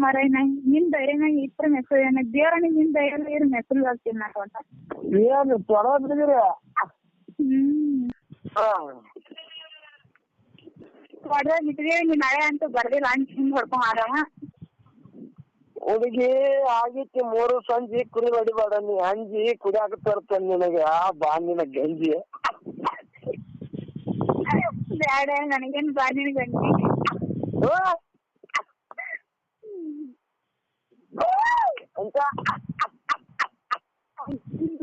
ಮರೈನ ನಿನ್ ಧೈರ್ಯನಾಗ ಇತ್ರ ಮೆಸೇಜ್ ಏನ ದೇವ್ರನಿಗೆ ನಿನ್ ಧೈರ್ಯ ಇರ್ ಮೆಸೇಜ್ ಆಗ್ತೀನಿ ನಾನು ಅಂತ ಏನು ಚಲೋ ಬಿಡಿದ್ರಿ ಹೊಡ್ದಾಗ ಇಟ್ಟಿದೀವಿ ನೀ ನಾಳೆ ಅಂತೂ ಬರ್ದಿಲ್ಲ ಅಂತ ಹಿಂಗ್ ಹೊಡ್ಕೊಂಡ್ ಆದವ ಹುಡುಗಿ ಆಗಿತ್ತು ಮೂರು ಸಂಜೆ ಕುರಿ ಹೊಡಿಬೇಡ ನೀ ಅಂಜಿ ಕುಡಿಯಾಕ ತರ್ತೇನೆ ನಿನಗೆ ಆ ಬಾ ನಿನ ಗಂಜಿ. ಬ್ಯಾಡ ನನಗೇನ್ ಬಾ ನಿನ್ ಗಂಜಿ ಹಾ? ಅಂತ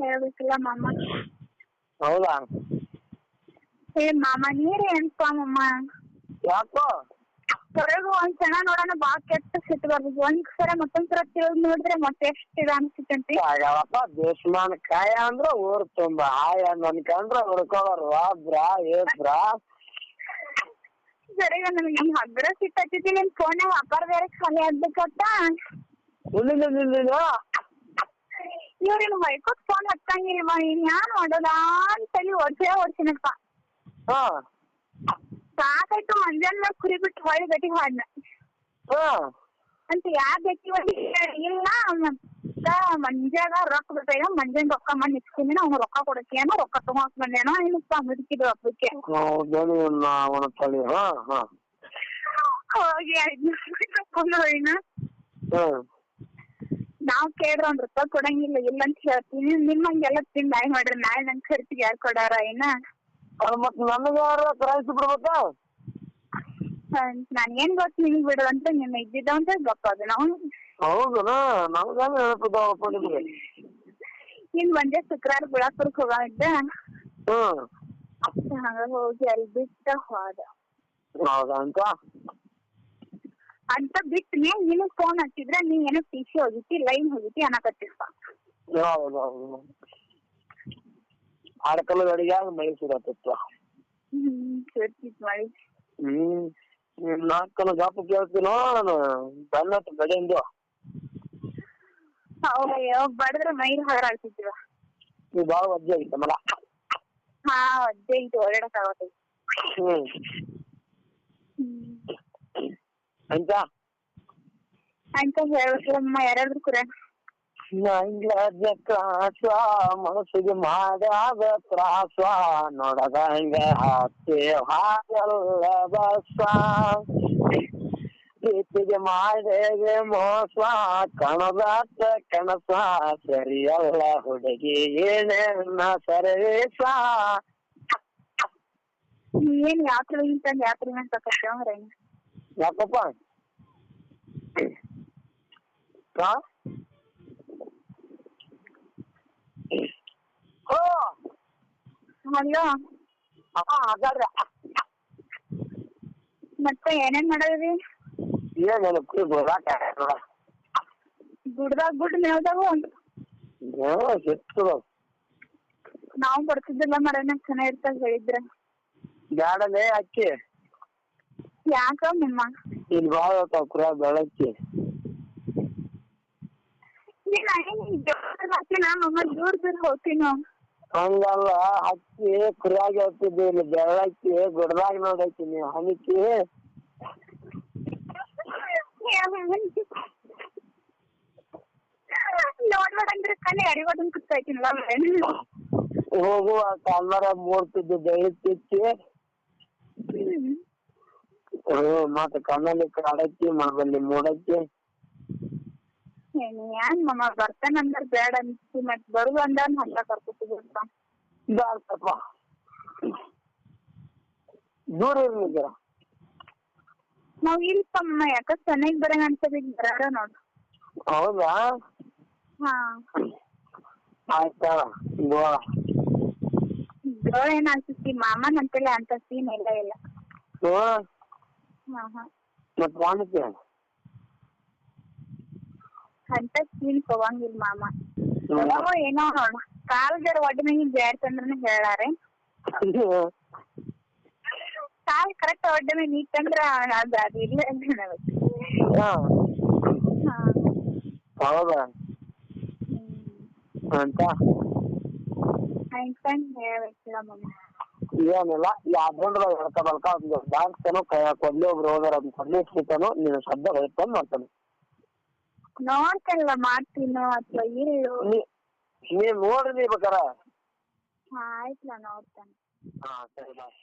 ಹೇಳ್ಬೇಕಿಲ್ಲ ಮಾಮ? ಹೌದಾ? ಏ ಮಾಮ ನೀರೇ ಅನ್ಪ ಮಾಮ ಯಾಕೋ? ಹೊರಗು ಒಂದ್ ಸಲ ನೋಡೋಣ ಬಾ ಕೆಟ್ಟ ಸಿಟ್ಟು ಬರ್ಬೇಕು. ಒಂದ್ ಸಲ ಮತ್ತೊಂದ್ ಸಲ ತಿಳಿದ್ ನೋಡಿದ್ರೆ ಮತ್ತೆ ಎಷ್ಟ್ ಇದ ಅನ್ಸುತ್ತಂತಿ ಯಾವಪ್ಪ ದೇಶಮಾನ ಕಾಯ ಅಂದ್ರ ಊರ್ ತುಂಬ. ಹಾಯ ಅನ್ಕಂದ್ರ ಹುಡ್ಕೋರು ಬ್ರಾ ಏ ಬ್ರಾ. ಸರಿ ನನಗೆ ನಿಮ್ ಹಗ್ರ ಸಿಟ್ಟು ಹತ್ತಿದ್ದಿ ನಿನ್ ಫೋನ್ ವ್ಯಾಪಾರ ಬೇರೆ ಖಾಲಿ ಆಗ್ಬೇಕತ್ತ? ಇಲ್ಲ ನಿಲ್ಲ ಇವ್ರಿನ್ ಮೈಕೋಟ್ ಫೋನ್ ಹತ್ತಂಗಿಲ್ವ ನೀನ್ ಏನ್ ಮಾಡೋದ? ಅಂತೇಳಿ ಒಡ್ಸೇ ಒಡ್ಸಿನಪ್ಪ ಹಾ. ಸಾಕಾಯ್ತು ಮಂಜಾನ್ ಮ್ಯಾಗ ಕುರಿ ಬಿಟ್ಟು ಹೊಳಿ ಗಟ್ಟಿ ಹಾಡ್ನ. ಹಾ. ಅಂತ ಯಾ ಗಟ್ಟಿ ಹೊಳಿ ಇಲ್ಲ ಮತ್ತ ಮಂಜಾಗ ರೊಕ್ಕ ಬೇಕಾಗ ಮಂಜಾನ್ ರೊಕ್ಕ ಮಾಡಿ ಇಸ್ಕೊಂಡಿನ ಅವ್ನು ರೊಕ್ಕ ಕೊಡಕೇನೋ ರೊಕ್ಕ ತಗೋಕ್ ಬಂದೇನೋ ಏನಪ್ಪ ಮುದುಕಿದ್ರು ಹಬ್ಬಕ್ಕೆ. ಅವನ ತಳಿ. ಹಾ ಹಾ. ಹೋಗಿ ಐದ್ನೂರು ಹೋಗಿನ ಹ್ಮ್ ನಾವ್ ಕೇಳ್ರ ಒಂದ್ ರೂಪಾಯಿ ಕೊಡಂಗಿಲ್ಲ ಇಲ್ಲ ಅಂತ ಹೇಳ್ತೀನಿ. ನಿಮ್ಮಂಗೆಲ್ಲ ತಿಂದ್ ನಾಯಿ ಮಾಡ್ರಿ ನಾಳೆ ನನ್ ಖರ್ಚಿಗೆ ಯಾರು ಕೊಡಾರ ಏನ? ಅದ್ ಮತ್ ನನಗ ಯಾರ ಕರಾಯಿಸಿ ಬಿಡ್ಬೇಕ? ನನ್ಗೇನ್ ಗೊತ್ತು ನಿನಗ್ ಬಿಡು ಅಂತ ನಿನ್ನ ಇದ್ದಿದ್ದ ಅಂತ ಅದು ನಾವು ಹೌದನ? ನಮ್ಗೇನು ನೆನಪಿದ್ದಾವಪ್ಪ ನಿಮ್ಗೆ? ಇನ್ ಒಂದೇ ಶುಕ್ರವಾರ ಗುಳಾಪುರಕ್ ಹೋಗಿದ್ದೆ ಹ್ಮ್. ಹಂಗ ಹೋಗಿ ಅಲ್ಲಿ ಬಿಟ್ಟ ಹೋದ. ಹೌದಾ ಅಂತ ಬಿಟ್ ಬಿಟ್ಟು ನಿನಗ್ ಫೋನ್ ಹಚ್ಚಿದ್ರೆ ನೀ ಏನೋ ಟಿ ಸಿ ಹೋಗಿತಿ ಲೈನ್ ಹೋಗಿತಿ ಅನ್ನಕತ್ತಿಪ್ಪ ಹೌದು ಹೌದು. ಆಡ್ಕಲ್ ಗಡಿಯಾಗ ಮೈ ಸುಡತ್ತಿತ್ತು ಹ್ಮ್ ಸುರ್ತಿತ್ ಮಾಡಿ ಹ್ಮ್ ನಾಲ್ಕನ ಗಾಪ ಕೇಳ್ತೀನೋ ನಾನು ಬನ್ನಟ್ಟು ಗಡಿಯಿಂದ. ಅಯ್ಯೋ ಬಡದ್ರ ಮೈಲ್ ಹಾರಾಡ್ತಿದ್ವ ನೀವು ಭಾಳ ವಜ್ಜೆ ಆಗಿತ್ತ ಮಲ. ಹಾ ಒದ್ದೆ ಇದು ಓಡಾಡಕ್ ಆಗತ್ತೆ ಹ್ಮ್. ಹ್ಮ್. ಅಂತ? ಅಂತ ಹೇಳ್ಬೇಕಮ್ಮ ಯಾರಾದ್ರೂ ಕುರ ನಂಗ ತ್ರಾಸ ಮನಸ್ಸಿಗೆ ಮಾಡ್ಯಾದ ತ್ರಾಸ ನೋಡದಂಗ ಹತ್ತಿ ಹಾಗಲ್ಲ ಬಸ. ಪ್ರೀತಿಗೆ ಮಾಡಿದೆ ಮೋಸ ಕಣದ ಕಣಸ ಸರಿಯಲ್ಲ ಹುಡುಗಿ ಏನೇನ ಸರೇಸ. ಏನ್ ಯಾತ್ರೆ ಇಂತ ಯಾತ್ರೆ ಅಂತ ಕಟ್ಟವ್ರ ಯಾಕಪ್ಪ? ಹಾ? ಓ ಹಲೋ. ಅಪ್ಪ ಹಾಗಾದ್ರೆ. ಮತ್ತೆ ಏನೇನ್ ಮಾಡಿದ್ರಿ? ಏನೇನು ಬರಾಕ ಗುಡ್ದಾಗ ಗುಡ್ ಮೇವ್ದಾಗ ಸಿಕ್ತದ. ನಾವು ಬರ್ತಿದ್ದಿಲ್ಲ ಮರನ ಚೆನ್ನಾಗಿರ್ತಾಗ ಹೇಳಿದ್ರೆ. ಬ್ಯಾಡಲೇ ಅಕ್ಕಿ. ಯಾಕ ನಿಮ್ಮ ಇಲ್ಲಿ ಭಾಳ ನೀನ್ ಹಾಕಿ ನಮ್ಮ ದೂರ ದೂರ ಹೋಗ್ತೀನೋ? ಹಂಗಲ್ಲ ಅಕ್ಕಿ ಕುರಿಯಾಗಿ ಹೋಗ್ತಿದ್ದೆ ಇಲ್ಲಿ ಬೆಳಕ್ಕಿ ಗುಡ್ದಾಗ ನೋಡಕ್ಕಿ ನೀವು ಹನಿಕಿ ನೋಡ್ಬೇಡಂದ್ರೆ ಕಲೆ ಅರಿಗೋದನ್ ಕುತ್ತೈತಿನಲ್ಲ ಹೋಗುವ ಕನ್ನಡ ಮೂರ್ತಿದ್ದು ಹ್ಮ್. ಮತ್ತೆ ಕಣ್ಣಲ್ಲಿ ಕಾಡಕ್ಕಿ ಮನದಲ್ಲಿ ಮೂಡಕ್ಕಿ. ಏನ್ ಮಮ್ಮ ಬರ್ತಾನಂದ್ರ ಬೇಡ ಅನ್ಸ್ತಿ ಮತ್ ಬರು ಅಂದ ಹಂಗ ಕರ್ಕೊತಿ ಬಿಡ್ತಾ ಬ್ಯಾಡ್ತಪ್ಪ ದೂರ ಇರ್ಲಿದ್ದೀರ? ನಾವ್ ಇಲ್ಪ ಮಮ್ಮ ಯಾಕ ಚೆನ್ನಾಗಿ ಬರಂಗ ಅನ್ಸದ ಈಗ ಬರಾರ ನೋಡು. ಹೌದಾ? ಹಾ. ಆಯ್ತಾ ಗೋಳ ಗೋಳ ಏನ್ ಅನ್ಸುತ್ತಿ ಮಾಮನ್ ಅಂತೇಳಿ ಅಂತ ಸೀನ್ ಇಲ್ಲ ಇಲ್ಲ. ಹ್ಮ್. ಮತ್ ವಾಣಿಜ್ಯ ಅಂತ ಸೀನ್ ತಗೊಂಗಿಲ್ಲ ಮಾಮ. ಯಾವಾಗೋ ಏನೋ ನೋಡ ಕಾಲ್ ಜರ ಒಡ್ಡ ಮ್ಯಾಗಿನ್ ಜಾಡ್ತಂದ್ರನ ಹೇಳಾರೆ ಕಾಲ್ ಕರೆಕ್ಟ್ ಒಡ್ಡ ಮ್ಯಾಗ ನೀತ್ತಂದ್ರ ಅದ್ ಅದು ಇಲ್ಲ ಅಂತ ಹೇಳ್ಬೇಕು ಹಾ. ಹಾ. ಹೌದಾ? ಅಂತ? ಹೇಳ್ಬೇಕಿಲ್ಲ ಮಮ್ಮ ಏನಿಲ್ಲ ಈ ಅಭ್ಯಂತರ ಹೇಳ್ತಾರಲ್ಕ ಒಂದು ಬ್ಯಾಂಕ್ತನು ಕೊಡ್ಲಿ ಒಬ್ರು ಹೋದಾರ ಅದ್ ಕೊಡ್ಲಿ ಸಿಗ್ತಾನು ನೀನು ಶಬ್ದ ಹೇಳ್ತಾನೆ ಮಾಡ್ತಾನೆ ನೋಡ್ತಲ್ಲ ಮಾಡ್ತೀನೋ ಅಥವಾ ಇಲ್ಲೋ ನೀನ್ ನೋಡ್ರಿ ಬೇಕಾರೆ ಆಯ್ತು ನಾನು ನೋಡ್ತೇನೆ. ಹಾ ಸರಿ ಬಾಯ್